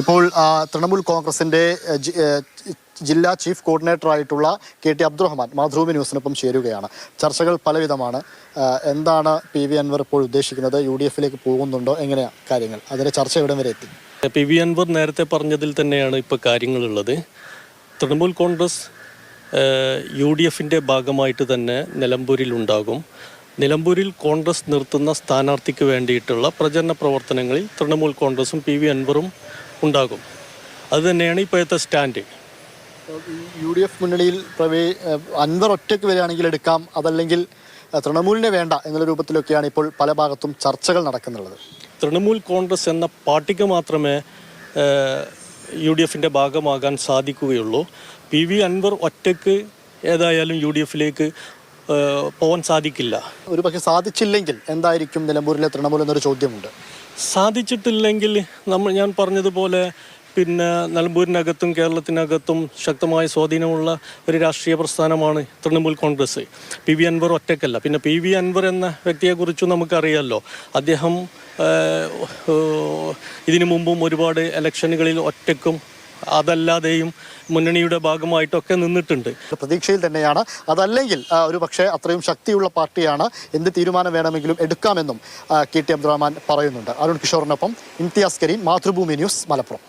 ഇപ്പോൾ തൃണമൂൽ കോൺഗ്രസിന്റെ ജില്ലാ ചീഫ് കോർഡിനേറ്റർ ആയിട്ടുള്ള കെ ടി അബ്ദുറഹ്മാൻ മാതൃഭൂമി ന്യൂസിനൊപ്പം ചേരുകയാണ്. ചർച്ചകൾ പലവിധമാണ്. എന്താണ് പി വി അൻവർ ഇപ്പോൾ ഉദ്ദേശിക്കുന്നത്? യു ഡി എഫിലേക്ക് പോകുന്നുണ്ടോ? എങ്ങനെയാണ് കാര്യങ്ങൾ? അതിന്റെ ചർച്ച എവിടം വരെ എത്തി? പി വി അൻവർ നേരത്തെ പറഞ്ഞതിൽ തന്നെയാണ് ഇപ്പോൾ കാര്യങ്ങളുള്ളത്. തൃണമൂൽ കോൺഗ്രസ് യു ഡി എഫിന്റെ ഭാഗമായിട്ട് തന്നെ നിലമ്പൂരിൽ ഉണ്ടാകും. നിലമ്പൂരിൽ കോൺഗ്രസ് നിർത്തുന്ന സ്ഥാനാർത്ഥിക്ക് വേണ്ടിയിട്ടുള്ള പ്രചരണ പ്രവർത്തനങ്ങളിൽ തൃണമൂൽ കോൺഗ്രസും പി വി അൻവറും ഉണ്ടാകും. അത് തന്നെയാണ് ഇപ്പോഴത്തെ സ്റ്റാൻഡ്. യു ഡി എഫ് മുന്നണിയിൽ പ്രവേ അൻവർ ഒറ്റയ്ക്ക് വരികയാണെങ്കിൽ എടുക്കാം അതല്ലെങ്കിൽ തൃണമൂലിനെ വേണ്ട എന്നുള്ള രൂപത്തിലൊക്കെയാണ് ഇപ്പോൾ പല ഭാഗത്തും ചർച്ചകൾ നടക്കുന്നുള്ളത്. തൃണമൂൽ കോൺഗ്രസ് എന്ന പാർട്ടിക്ക് മാത്രമേ യു ഡി എഫിന്റെ ഭാഗമാകാൻ സാധിക്കുകയുള്ളൂ. പി വി അൻവർ ഒറ്റയ്ക്ക് ഏതായാലും യു ഡി എഫിലേക്ക് പോകാൻ സാധിക്കില്ല. ഒരു പക്ഷേ സാധിച്ചില്ലെങ്കിൽ എന്തായിരിക്കും നിലമ്പൂരിലെ തൃണമൂൽ എന്നൊരു ചോദ്യമുണ്ട്. സാധിച്ചിട്ടില്ലെങ്കിൽ നമ്മൾ ഞാൻ പറഞ്ഞതുപോലെ പിന്നെ നിലമ്പൂരിനകത്തും കേരളത്തിനകത്തും ശക്തമായ സ്വാധീനമുള്ള ഒരു രാഷ്ട്രീയ പ്രസ്ഥാനമാണ് Trinamool Congress. P V Anvar ഒറ്റക്കല്ല പിന്നെ പി വി അൻവർ എന്ന വ്യക്തിയെക്കുറിച്ചും നമുക്കറിയാമല്ലോ അദ്ദേഹം ഇതിനു മുമ്പും ഒരുപാട് ഇലക്ഷനുകളിൽ ഒറ്റയ്ക്കും അതല്ലാതെയും മുന്നണിയുടെ ഭാഗമായിട്ടൊക്കെ നിന്നിട്ടുണ്ട്. പ്രതീക്ഷയിൽ തന്നെയാണ്. അതല്ലെങ്കിൽ ഒരു പക്ഷേ അത്രയും ശക്തിയുള്ള പാർട്ടിയാണ് എന്ത് തീരുമാനം വേണമെങ്കിലും എടുക്കാമെന്നും കെ ടി അബ്ദുറഹ്മാൻ പറയുന്നുണ്ട്. അരുൺ കിഷോറിനൊപ്പം ഇംതിയാസ് കരീം മാതൃഭൂമി ന്യൂസ് മലപ്പുറം.